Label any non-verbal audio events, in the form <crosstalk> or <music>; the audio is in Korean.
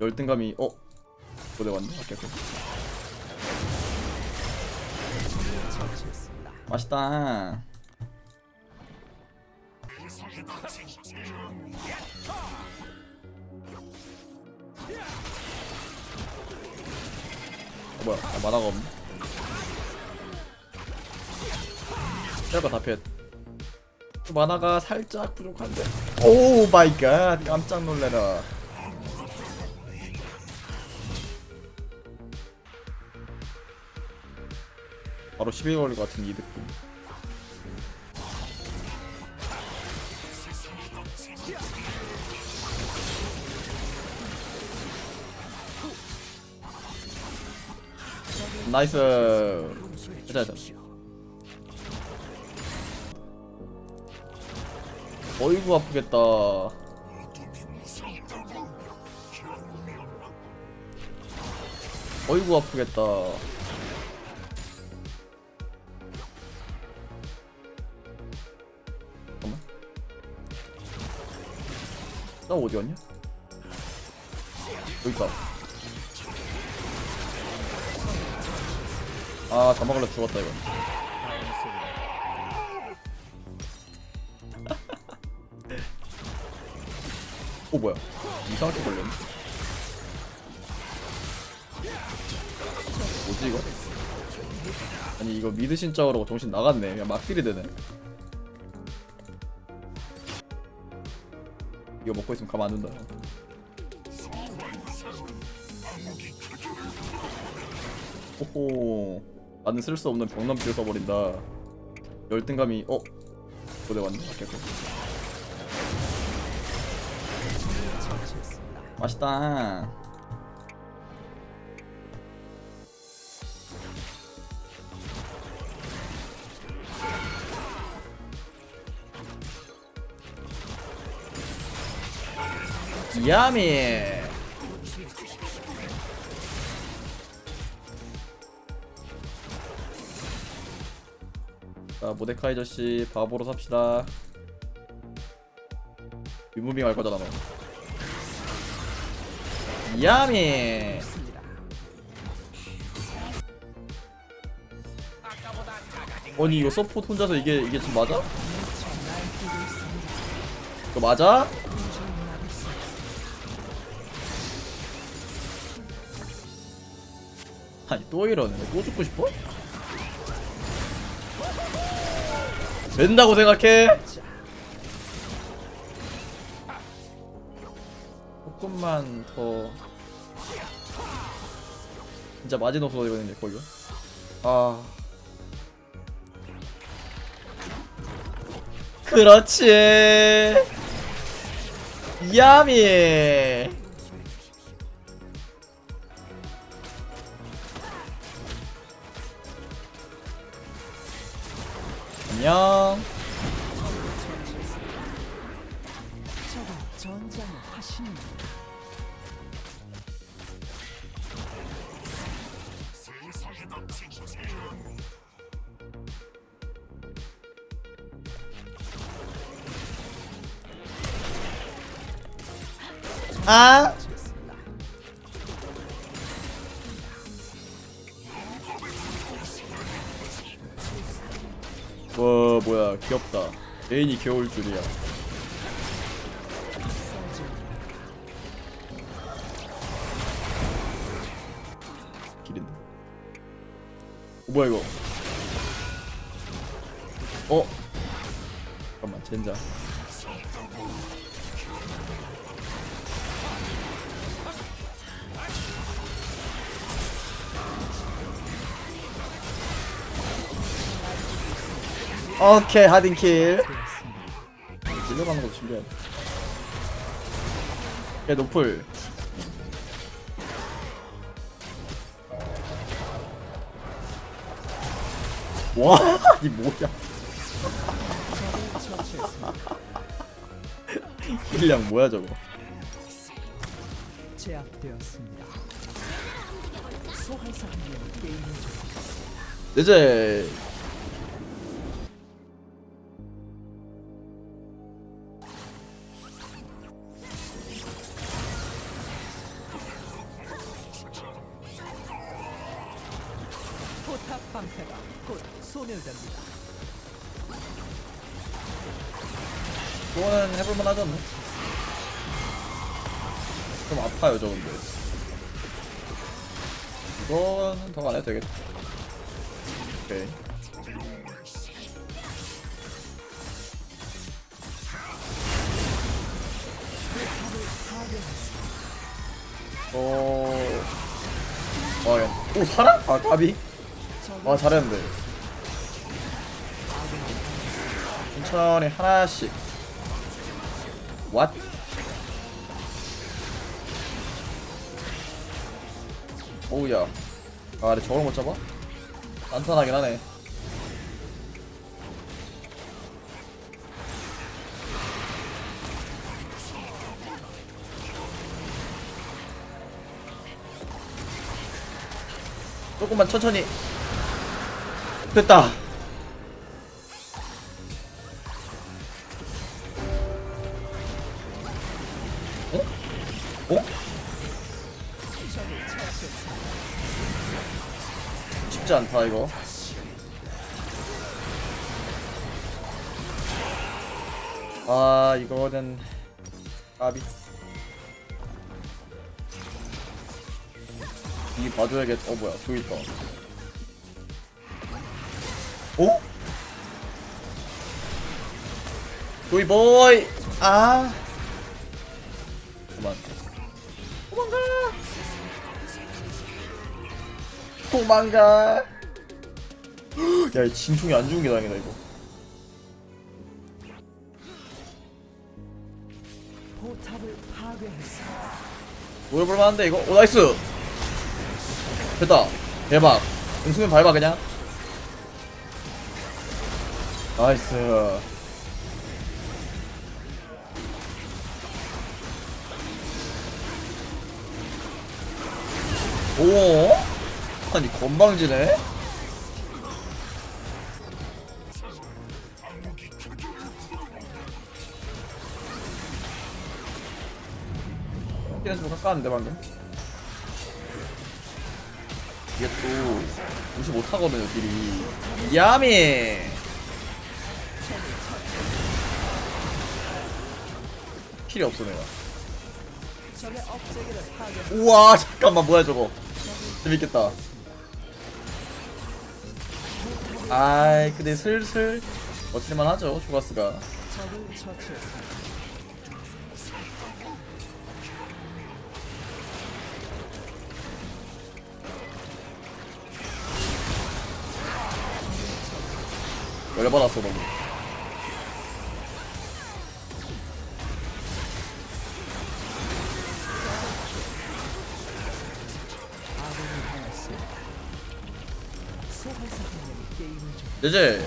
열등감이 어? 고대 왔네. 오케이 오케이. 맛있다. 어, 뭐야? 아, 만화가 없네. 짧아 다 피했. 만화가 살짝 부족한데. 오 마이 갓 깜짝 놀래라. 바로 12월 같은 이 느낌. 나이스. 됐다 됐다. 어이구 아프겠다. 어이구 아프겠다. 나 어디 갔냐? 여기 있다. 아, 다 먹을래 죽었다 이거. 오 <laughs> 뭐야? 이상하게 걸렸네. 뭐지 이거? 아니 이거 미드 신짜오라고 정신 나갔네. 그냥 막 딜이 되네. 이거 먹고 있으면 가만 안 둔다. 호호. 나는 쓸 수 없는 병남필 써버린다. 열등감이 어? 고대 왔네. 오케이. 맛있다. 야미. 자 모데카이 저씨 바보로 삽시다. 유무빙 할 거잖아 너. 야미. 아니 이거 서포트 혼자서 이게 이게 지금 맞아? 이거 맞아? 아니 또 이러네 또 죽고 싶어? 된다고 생각해? 조금만 더. 진짜 마지노선 이거는 걸려 아. 그렇지. 야미 안녕. 아 와 뭐야 귀엽다. 애인이 귀여울 줄이야. 기린다. 어, 뭐야 이거? 어? 잠깐만 젠장 오케이 하딩킬 밀려가는 것도 준비해야 돼. 야 노플 와, <laughs> 이 뭐야? <laughs> 힐량 뭐야 저거? 제압되었습니다. 이제 포탑 방패가 곧 소멸됩니다. 그거는 해볼만 않나? 좀 아파요 저 근데 이거는 더 안 해도 되겠다 오케이 어... 어, 야. 오 살아? 아 까비? 아 잘했는데. 천천히 하나씩. What? 오우야. 아 근데 저걸 못 잡아? 단단하긴 하네. 조금만 천천히 됐다 어? 어? 쉽지 않다 이거 아 이거는 까비 이 봐줘야겠 어 뭐야 저기 있다 오? 조이 보이. 아. 그만. 도망가! 도망가. <gasps> 야이 진총이 안 좋은 게 다행이다 이거. 노려볼만한데 이거? 오 나이스! 됐다. 대박. 응수면 밟아 그냥 나이스. 오? 아니 건방지네? 좀 가까웠는데 방금? 이게 또 무시 못하거든요 딜이. 야미 필이 없어 내가. 우와 잠깐만 뭐야 저거 재밌겠다 아이 근데 슬슬 어찌만 하죠 조가스가. 열받았어 너무 이제